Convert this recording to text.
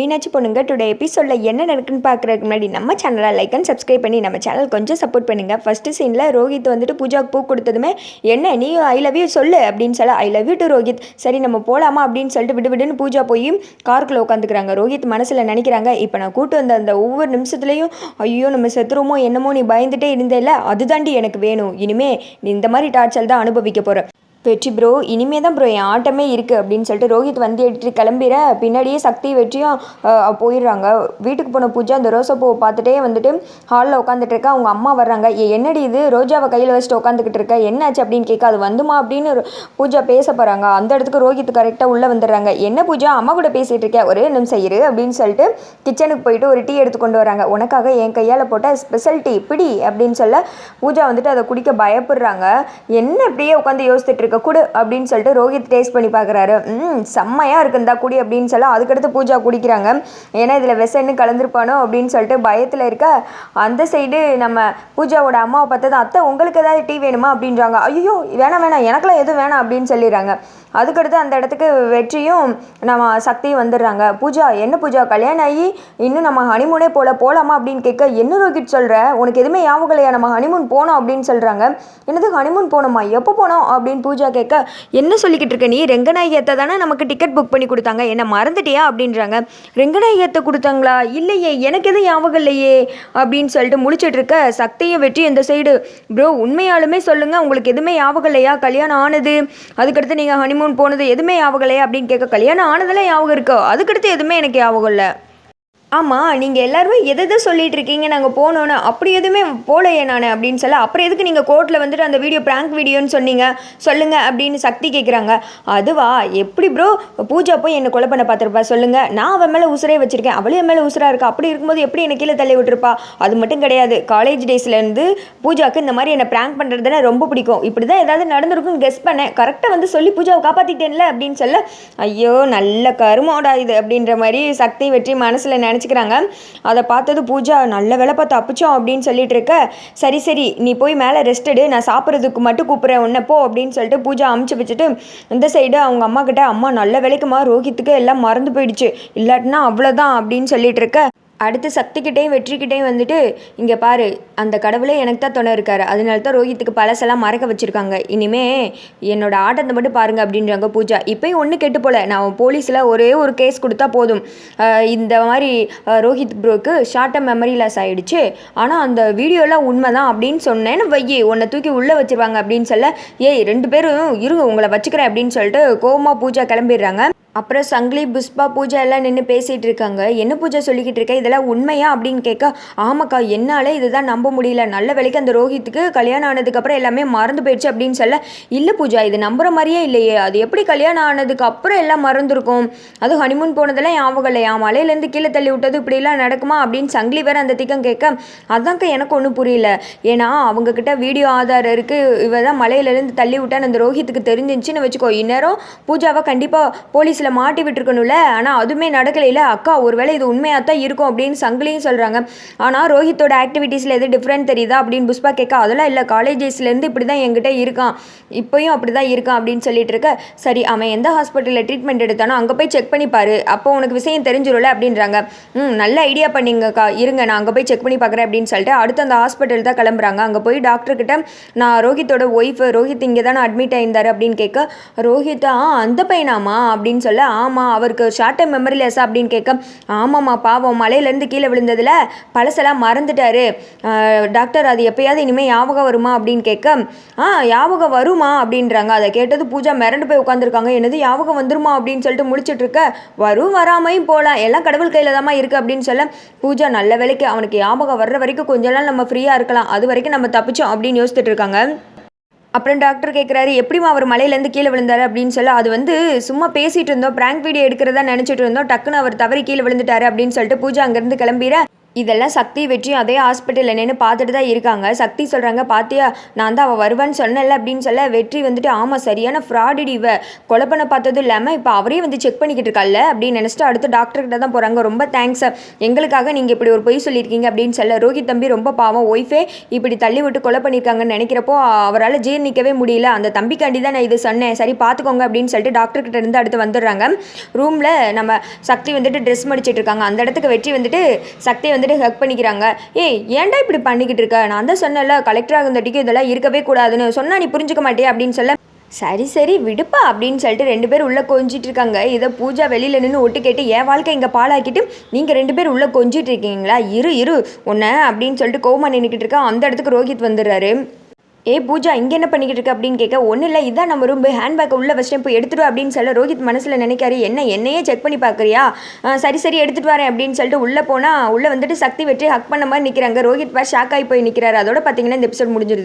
மீனாட்சி பொண்ணுங்க டுடே எபிசோடில் என்ன நடக்குன்னு பார்க்குறதுக்கு முன்னாடி நம்ம சேனலை லைக் அண்ட் சப்ஸ்கிரைப் பண்ணி நம்ம சேனல் கொஞ்சம் சப்போர்ட் பண்ணுங்கள் ஃபஸ்ட்டு சீனில் ரோஹித் வந்துட்டு பூஜாவுக்கு பூ கொடுத்ததுமே என்ன நீ ஐ லவ் யூ சொல்லு அப்படின்னு சொல்ல I love you to Rohit. சரி நம்ம போகலாமா அப்படின்னு சொல்லிட்டு விடு விடுன்னு பூஜா போய் காருக்குள்ளே உட்காந்துக்கிறாங்க. ரோஹித் மனசில் நினைக்கிறாங்க இப்போ நான் கூட்டு வந்த அந்த ஒவ்வொரு நிமிஷத்துலையும் ஐயோ நம்ம செத்துருமோ என்னமோ நீ பயந்துட்டே இருந்தேல்ல அதுதாண்டி எனக்கு வேணும். இனிமே நீ இந்த மாதிரி டார்ச்சல் தான் அனுபவிக்க போகிற வெற்றி ப்ரோ இனிமே தான் ப்ரோ என் ஆட்டமே இருக்குது அப்படின்னு சொல்லிட்டு ரோஹித் வந்து எடுத்துட்டு கிளம்பிற. பின்னாடியே சக்தி வெற்றியும் போயிடுறாங்க. வீட்டுக்கு போன பூஜா அந்த ரோசா பூவை பார்த்துட்டே வந்துட்டு ஹாலில் உட்காந்துட்டு இருக்கா. அவங்க அம்மா வர்றாங்க. "ஏ, என்னடி இது? ரோஜாவை கையில் வச்சுட்டு உட்காந்துக்கிட்டு இருக்க. என்னாச்சு அப்படின்னு கேட்க அது வந்துமா? அப்படின்னு பூஜா பேச போகிறாங்க அந்த இடத்துக்கு ரோஹித் கரெக்டாக உள்ளே வந்துடுறாங்க. என்ன பூஜா? அம்மா கூட பேசிகிட்டு இருக்கேன் ஒரே நிமிஷம் இரு அப்படின்னு சொல்லிட்டு கிச்சனுக்கு போயிட்டு ஒரு டீ எடுத்து கொண்டு வராங்க. உனக்காக என் கையால் போட்ட ஸ்பெஷல் டீ பிடி அப்படின்னு சொல்ல பூஜா வந்துட்டு அதை குடிக்க பயப்படுறாங்க. என்ன அப்படியே உட்காந்து யோசிச்சுட்டு இருக்க குடு அப்படின்னு சொல்லிட்டு ரோஹித் டேஸ்ட் பண்ணி பார்க்குறாரு ம் செம்மையாக இருக்குந்தா குடி அப்படின்னு சொல்ல அதுக்கடுத்து பூஜா குடிக்கிறாங்க. ஏன்னா இதில் விஷன்னு கலந்துருப்பானோ அப்படின்னு சொல்லிட்டு பயத்தில் இருக்க அந்த சைடு நம்ம பூஜாவோட அம்மாவை பார்த்தது அத்தை உங்களுக்கு ஏதாவது டீ வேணுமா? அப்படின்றாங்க. ஐயோ வேணாம் வேணாம் எனக்கெல்லாம் எதுவும் வேணாம் அப்படின்னு சொல்லிடுறாங்க. அதுக்கடுத்து அந்த இடத்துக்கு வெற்றியும் நம்ம சக்தியும் வந்துடுறாங்க. பூஜா என்ன பூஜா? கல்யாணம் ஆகி இன்னும் நம்ம ஹனிமூனே போல போகலாமா அப்படின்னு கேட்க என்ன ரோஹித் சொல்கிற உனக்கு எதுவுமே ஞாபகம் இல்லையா? நம்ம ஹனிமூன் போனோம் அப்படின்னு சொல்கிறாங்க என்னது ஹனிமூன் போனோமா? எப்போ போனோம்? அப்படின்னு பூஜா கேட்க என்ன சொல்லிக்கிட்டு இருக்க நீ? ரெங்கநாயகத்தை தானே நமக்கு டிக்கெட் புக் பண்ணி கொடுத்தாங்க. என்ன மறந்துட்டியா? அப்படின்றாங்க. ரெங்கநாயகத்தை கொடுத்தாங்களா? இல்லையே எனக்கு எதுவும் ஞாபகம் இல்லையே அப்படின்னு சொல்லிட்டு முழிச்சிட்டு இருக்க சக்தியை வெற்றி இந்த சைடு ப்ரோ உண்மையாலுமே சொல்லுங்கள் உங்களுக்கு எதுவுமே ஞாபகம் இல்லையா? கல்யாணம் ஆனது அதுக்கடுத்து நீங்கள் ஹனிமூன் போனது எதுவுமே ஞாபகம் இல்லையா? அப்படின்னு கேட்க கல்யாணம் ஆனதெல்லாம் ஞாபகம் இருக்கோ? அதுக்கடுத்து எதுவுமே எனக்கு ஞாபகம் இல்லை. ஆமாம் நீங்கள் எல்லாருமே எதை எதை சொல்லிட்டு இருக்கீங்க? நாங்கள் போனோன்னு அப்படி எதுவுமே போலையே நான் அப்படின்னு சொல்ல அப்புறம் எதுக்கு நீங்கள் கோர்ட்டில் வந்துட்டு அந்த வீடியோ ப்ராங்க் வீடியோன்னு சொன்னீங்க? சொல்லுங்கள் அப்படின்னு சக்தி கேட்குறாங்க அதுவா? எப்படி ப்ரோ பூஜா போய் என்னை கொலை பண்ண பார்த்துருப்பா? சொல்லுங்கள் நான் அவன் மேலே உசுரே வச்சுருக்கேன். அவளே மேலே உசுராக இருக்கா? அப்படி இருக்கும்போது எப்படி என்னை கீழே தள்ளி விட்டுருப்பா? அது மட்டும் கிடையாது. காலேஜ் டேஸ்லேருந்து பூஜாவுக்கு இந்த மாதிரி என்னை ப்ராங்க் பண்ணுறதுனா ரொம்ப பிடிக்கும். இப்படி தான் ஏதாவது நடந்திருக்குன்னு கெஸ் பண்ணேன். கரெக்டாக வந்து சொல்லி பூஜாவை காப்பாற்றிட்டேன்ல அப்படின்னு சொல்ல ஐயோ நல்ல கருமாடா இது அப்படின்ற மாதிரி சக்தி வெற்றி மனசில் நினச்சிக்கிறாங்க. அதை பார்த்தது பூஜா நல்ல வேலை பார்த்து அப்பிச்சோம் அப்படின்னு சொல்லிட்டு இருக்க. சரி சரி நீ போய் மேலே ரெஸ்ட் எடு. நான் சாப்பிட்றதுக்கு மட்டும் கூப்பிட்றேன். உன்னை போ அப்படின்னு சொல்லிட்டு பூஜா அமுச்சு வச்சுட்டு இந்த சைடு அவங்க அம்மா கிட்ட அம்மா நல்ல வேலைக்குமா ரோஹித்துக்கு எல்லாம் மறந்து போயிடுச்சு. இல்லாட்டினா அவ்வளோதான் அப்படின்னு சொல்லிட்டு இருக்க. அடுத்து சக்திக்கிட்டேயும் வெற்றிக்கிட்டேயும் வந்துட்டு இங்கே பாரு அந்த கடவுளே எனக்கு தான் துணை இருக்காரு. அதனால தான் ரோஹித்துக்கு பழசெல்லாம் மறக்க வச்சுருக்காங்க. இனிமே என்னோட ஆட்டத்தை மட்டும் பாருங்க அப்படின்றாங்க பூஜா. இப்போயும் ஒன்று கெட்டு போல நான் போலீஸில் ஒரே ஒரு கேஸ் கொடுத்தா போதும். இந்த மாதிரி ரோஹித் ப்ரோக்கு ஷார்ட் டேர்ம் மெமரி லாஸ் ஆகிடுச்சு ஆனால் அந்த வீடியோலாம் உண்மை தான் அப்படின்னு சொன்னேன்னு வையே உன்னை தூக்கி உள்ளே வச்சிருவாங்க அப்படின்னு சொல்ல ஏய் ரெண்டு பேரும் இருங்க உங்களை வச்சுக்கிறேன் அப்படின்னு சொல்லிட்டு கோபமாக பூஜா கிளம்பிடுறாங்க. அப்புறம் சங்கிலி புஷ்பா பூஜா எல்லாம் நின்று பேசிகிட்டு இருக்காங்க என்ன பூஜா சொல்லிக்கிட்டு இருக்க இதெல்லாம் உண்மையா அப்படின்னு கேட்க ஆமாக்கா என்னால் இதுதான் நம்ப முடியல. நல்ல வேலைக்கு அந்த ரோஹித்துக்கு கல்யாணம் ஆனதுக்கப்புறம் எல்லாமே மறந்து போயிடுச்சு அப்படின்னு சொல்ல இல்லை பூஜா இது நம்புற மாதிரியே இல்லையே. அது எப்படி கல்யாணம் ஆனதுக்கு அப்புறம் எல்லாம் மறந்துருக்கும்? அது ஹனிமூன் போனதெல்லாம் ஞாபகம் இல்லையா? மலையிலேருந்து கீழே தள்ளி விட்டது இப்படிலாம் நடக்குமா? அப்படின்னு சங்கிலி வேற அந்த திக்கம் கேட்க அதான்க்கா எனக்கு ஒன்றும் புரியல. ஏன்னா அவங்கக்கிட்ட வீடியோ ஆதாரம் இருக்குது இவ தான் மலையிலேருந்து தள்ளி விட்டான்னு அந்த ரோஹித்துக்கு தெரிஞ்சிச்சுன்னு வச்சுக்கோ. இந்நேரம் பூஜாவை கண்டிப்பாக போலீஸில் மாட்டி விட்டுருக்கணும்ல? ஆனால் அதுவுமே நடக்கலையில. அக்கா ஒருவேளை இது உண்மையாக தான் இருக்கும் அப்படின்னு சங்கிலியும் சொல்கிறாங்க ஆனால் ரோஹித்தோட ஆக்டிவிட்டீஸில் எது டிஃப்ரெண்ட் தெரியுதா அப்படின்னு புஷ்பா கேட்க அதெல்லாம் இல்லை. காலேஜ் டேஸ்லேருந்து இப்படி தான் என்கிட்ட இருக்கான். இப்போயும் அப்படி தான் இருக்கான் அப்படின்னு சொல்லிட்டு இருக்க. சரி அவன் எந்த ஹாஸ்பிட்டலில் ட்ரீட்மெண்ட் எடுத்தானோ அங்கே போய் செக் பண்ணி பாரு. அப்போ உனக்கு விஷயம் தெரிஞ்சிரும்ல அப்படின்றாங்க. ம் நல்ல ஐடியா பண்ணிங்கக்கா. இருங்க நான் அங்கே போய் செக் பண்ணி பார்க்குறேன் அப்படின்னு சொல்லிட்டு அடுத்து அந்த ஹாஸ்பிட்டல் தான் கிளம்புறாங்க. அங்கே போய் டாக்டர்கிட்ட நான் ரோஹித்தோட ஒய்ஃப் ரோஹித் இங்கே தானே அட்மிட் ஆயிருந்தார் அப்படின்னு கேட்க ரோஹித் ஆ அந்த பையனாமா அப்படின்னு சொல்லி ஆமாம் அவருக்கு ஷார்ட் டைம் மெமரி லெஸ் அப்படின்னு கேட்க ஆமாம்மா பாவம் மலையிலேருந்து கீழே விழுந்ததில் பழசெல்லாம் மறந்துட்டாரு. டாக்டர் அது எப்பயாவது இனிமேல் ஞாபகம் வருமா அப்படின்னு கேட்க ஆ ஞாபகம் வருமா அப்படின்றாங்க. அதை கேட்டது பூஜா மிரண்டு போய் உட்காந்துருக்காங்க என்னது ஞாபகம் வந்துருமா அப்படின்னு சொல்லிட்டு முடிச்சுட்டு இருக்க வரும் வராமையும் போகலாம் எல்லாம் கடவுள் கையில் தாம்மா இருக்குது அப்படின்னு சொல்ல பூஜா நல்ல வேலைக்கு அவனுக்கு ஞாபகம் வர்ற வரைக்கும் கொஞ்ச நாள் நம்ம ஃப்ரீயாக இருக்கலாம். அது வரைக்கும் நம்ம தப்பிச்சோம் அப்படின்னு யோசிச்சுட்டு இருக்காங்க. அப்புறம் டாக்டர் கேட்குறாரு எப்படிமா அவர் மலையிலேருந்து கீழே விழுந்தாரு? அப்படின்னு சொல்ல அது வந்து சும்மா பேசிகிட்டு இருந்தோம் ப்ராங்க் வீடியோ எடுக்கிறதா நினச்சிட்டு இருந்தோம் டக்குன்னு அவர் தவறி கீழே விழுந்துட்டாரு அப்படின்னு சொல்லிட்டு பூஜா அங்கேருந்து கிளம்பிட இதெல்லாம் சக்தி வெற்றியும் அதே ஹாஸ்பிட்டலில் நின்று பார்த்துட்டு தான் இருக்காங்க. சக்தி சொல்கிறாங்க பார்த்தியா நான் தான் அவள் வருவான்னு சொன்னேன்ல அப்படின்னு சொல்ல வெற்றி வந்துட்டு ஆமாம் சரியான ஃப்ராடிடி இவ. கொலை பண்ண பார்த்ததும் இல்லாமல் இப்போ அவரே வந்து செக் பண்ணிக்கிட்டு இருக்கால அப்படின்னு நினச்சிட்டு அடுத்து டாக்டர்கிட்ட தான் போகிறாங்க ரொம்ப தேங்க்ஸ் எங்களுக்காக நீங்கள் இப்படி ஒரு பொய் சொல்லியிருக்கீங்க அப்படின்னு சொல்ல ரோஹித் தம்பி ரொம்ப பாவம் ஒய்ஃபே இப்படி தள்ளி விட்டு கொலை பண்ணியிருக்காங்கன்னு நினைக்கிறப்போ அவரால் ஜீர்ணிக்கவே முடியல. அந்த தம்பிக்காண்டி தான் நான் இது சொன்னேன். சரி பார்த்துக்கோங்க அப்படின்னு சொல்லிட்டு டாக்டர் இருந்து அடுத்து வந்துடுறாங்க. ரூமில் நம்ம சக்தி வந்துட்டு ட்ரெஸ் மடிச்சிட்டு இருக்காங்க. அந்த இடத்துக்கு வெற்றி வந்துட்டு சக்தி வந்து வந்துட்டு ஹக் பண்ணிக்கிறாங்க. ஏய் ஏன்டா இப்படி பண்ணிக்கிட்டு இருக்க? நான் தான் சொன்னேன்ல கலெக்டர் ஆகுந்தட்டிக்கு இதெல்லாம் இருக்கவே கூடாதுன்னு. சொன்னா நீ புரிஞ்சுக்க மாட்டே அப்படின்னு சொல்ல சரி சரி விடுப்பா அப்படின்னு சொல்லிட்டு ரெண்டு பேர் உள்ளே கொஞ்சிட்டு இருக்காங்க. இதை பூஜா வெளியில் நின்று ஒட்டு கேட்டு என் வாழ்க்கை இங்கே பாலாக்கிட்டு நீங்கள் ரெண்டு பேர் உள்ளே கொஞ்சிட்டு இருக்கீங்களா? இரு இரு ஒன்று அப்படின்னு சொல்லிட்டு கோமா நின்றுக்கிட்டு இருக்கா அந்த இடத்துக்கு ரோஹித் வந்துடுறாரு. ஏ பூஜா இங்கே என்ன பண்ணிக்கிட்டு இருக்க அப்படின்னு கேட்க ஒன்றும் இல்லை இதான் நம்ம ரூம் ஹேண்ட்பேக்கை உள்ளே வச்சுட்டு போய் எடுத்துட்டு அப்படின்னு சொல்ல ரோஹித் மனசில் நினைக்காரு. என்ன என்னையே செக் பண்ணி பார்க்குறியா? சரி சரி எடுத்துகிட்டு வரேன் அப்படின்னு சொல்லிட்டு உள்ளே போனால் உள்ளே வந்துட்டு சக்தி வெற்றி ஹக் பண்ண மாதிரி நிற்கிறாங்க ரோஹித் பா ஷாக் ஆகி போய் நிற்கிறாரு அதோட பார்த்தீங்கன்னா இந்த எபிசோட் முடிஞ்சிருது.